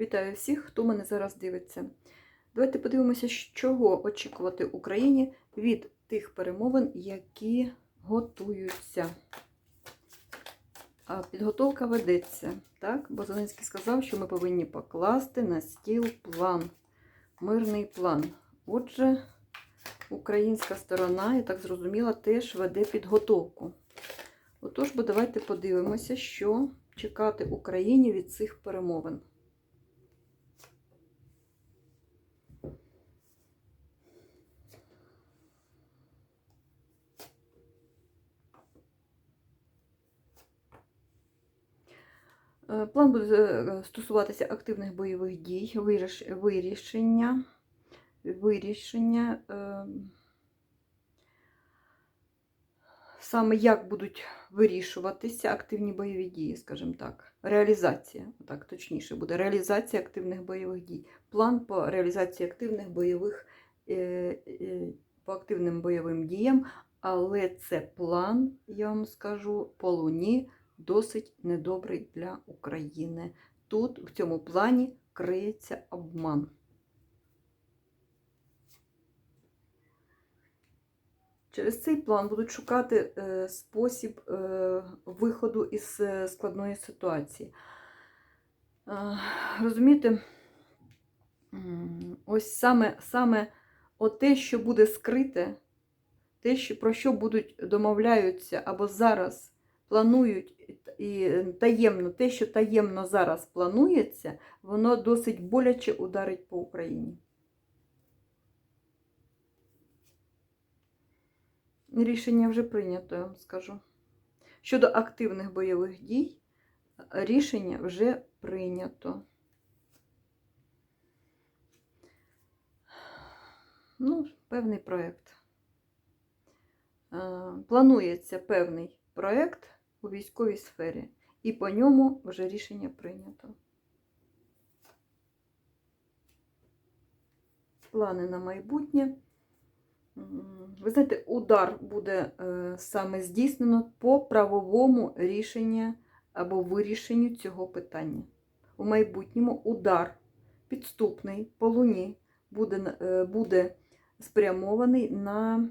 Вітаю всіх, хто мене зараз дивиться. Давайте подивимося, чого очікувати Україні від тих перемовин, які готуються. Підготовка ведеться, так? Бо Зеленський сказав, що ми повинні покласти на стіл план, мирний план. Отже, українська сторона, я так зрозуміла, теж веде підготовку. Отож, бо давайте подивимося, що чекати Україні від цих перемовин. План буде е, стосуватися активних бойових дій, вирішення, вирішення е, саме як будуть вирішуватися активні бойові дії, скажімо так. Реалізація, так точніше буде, реалізація активних бойових дій. План по реалізації активних бойових е, е, по активним бойовим діям, але це план, я вам скажу, по луні досить недобрий для України. Тут в цьому плані криється обман. Через цей план будуть шукати е, спосіб е, виходу із е, складної ситуації. Розумієте, ось саме, саме те, що буде скрите, те, що, про що будуть домовляються або зараз планують і таємно, те, що таємно зараз планується, воно досить боляче ударить по Україні. Рішення вже прийнято, я вам скажу. Щодо активних бойових дій, рішення вже прийнято. Ну, певний проєкт. Е, Планується певний проєкт у військовій сфері, і по ньому вже рішення прийнято. Плани на майбутнє. Ви знаєте, удар буде е, саме здійснено по правовому рішенню або вирішенню цього питання. У майбутньому удар підступний по луні буде, е, буде спрямований на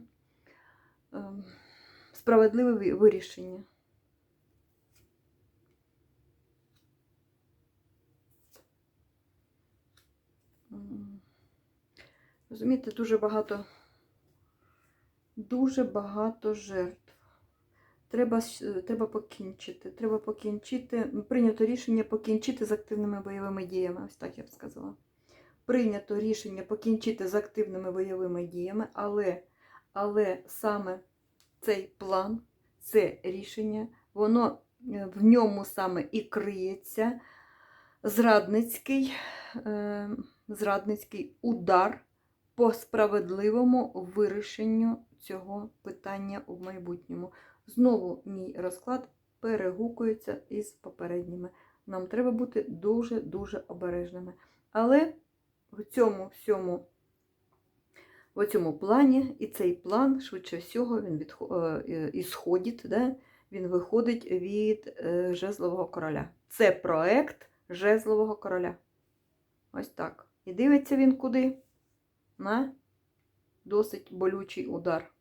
е, справедливе вирішення. Розумієте, дуже багато, дуже багато жертв. Треба, треба покінчити. Треба покінчити. Прийнято рішення покінчити з активними бойовими діями. Ось так я б сказала. Прийнято рішення покінчити з активними бойовими діями, але, але саме цей план, це рішення, воно е, в ньому саме і криється зрадницький, е, зрадницький удар по справедливому вирішенню цього питання в майбутньому. Знову мій розклад перегукується із попередніми. Нам треба бути дуже-дуже обережними. Але в цьому всьому, в цьому плані, і цей план, швидше всього, він відхо- е, ісходить, да? він виходить від е, Жезлового короля. Це проект Жезлового короля. Ось так. І дивиться він куди? На досить болючий удар.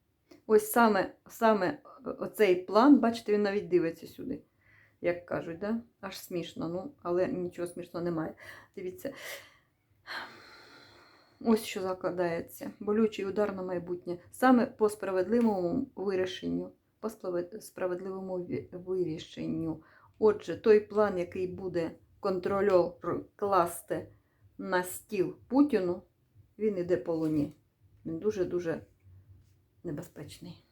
Ось саме, саме оцей план, бачите, він навіть дивиться сюди, як кажуть, да? аж смішно, ну, але нічого смішного немає. Дивіться. Ось що закладається. Болючий удар на майбутнє. Саме по справедливому вирішенню. По справедливому вирішенню. Отже, той план, який буде контрольор класти на стіл Путіну, він іде по луні. Він дуже-дуже небезпечний.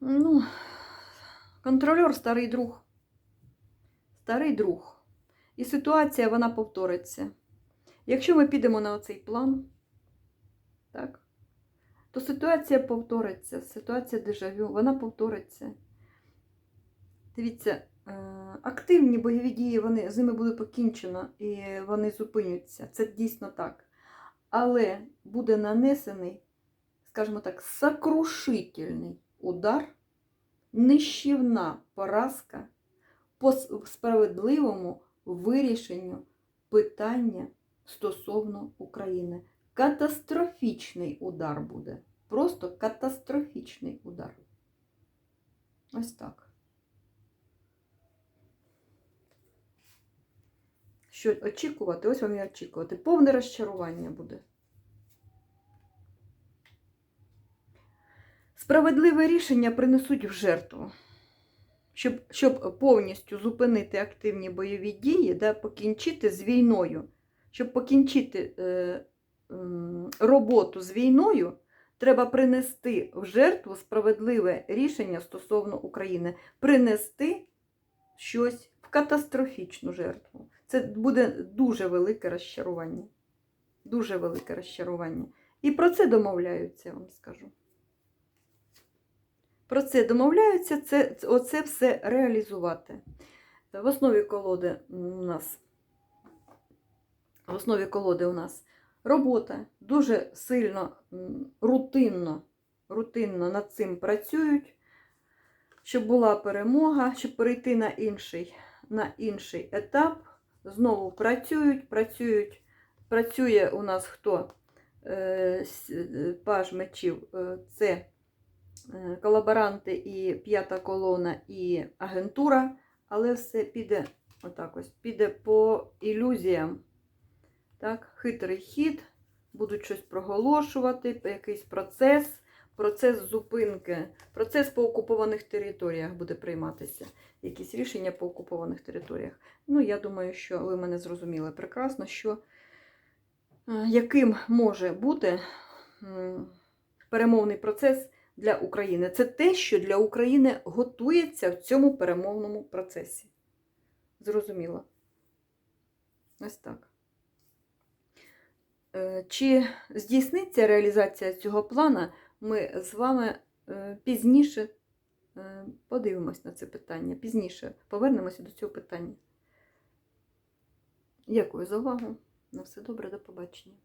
Ну, контрольор старий друг. Старий друг. І ситуація вона повториться. Якщо ми підемо на оцей план, так, то ситуація повториться. Ситуація дежавю, вона повториться. Дивіться, е, активні бойові дії, вони, з ними буде покінчено і вони зупиняться. Це дійсно так. але буде нанесений, скажімо так, сокрушительний удар, нищівна поразка по справедливому вирішенню питання стосовно України. Катастрофічний удар буде. Просто катастрофічний удар. Ось так. Що очікувати? Ось вам і очікувати. Повне розчарування буде. Справедливе рішення принесуть в жертву. Щоб, щоб повністю зупинити активні бойові дії, да, покінчити з війною. Щоб покінчити е, роботу з війною, треба принести в жертву справедливе рішення стосовно України. Принести щось в катастрофічну жертву. Це буде дуже велике розчарування. Дуже велике розчарування. І про це домовляються, я вам скажу. Про це домовляються, це, оце все реалізувати. В основі колоди у нас в основі колоди у нас робота. Дуже сильно, рутинно, рутинно над цим працюють, щоб була перемога, щоб перейти на інший, на інший етап. Знову працюють, працюють. Працює у нас хто? Е, е, Паж мечів е, це колаборанти і п'ята колона, і агентура, але все піде отак ось, піде по ілюзіям. Так, хитрий хід, будуть щось проголошувати, якийсь процес, процес зупинки, процес по окупованих територіях буде прийматися. Якісь рішення по окупованих територіях. Ну, я думаю, що ви мене зрозуміли прекрасно, що е, яким може бути перемовний процес для України. Це те, що для України готується в цьому перемовному процесі. Зрозуміло? Ось так. Е, Чи здійсниться реалізація цього плана, ми з вами е, пізніше е, подивимось на це питання. Пізніше повернемося до цього питання. Дякую за увагу. На все добре, до побачення.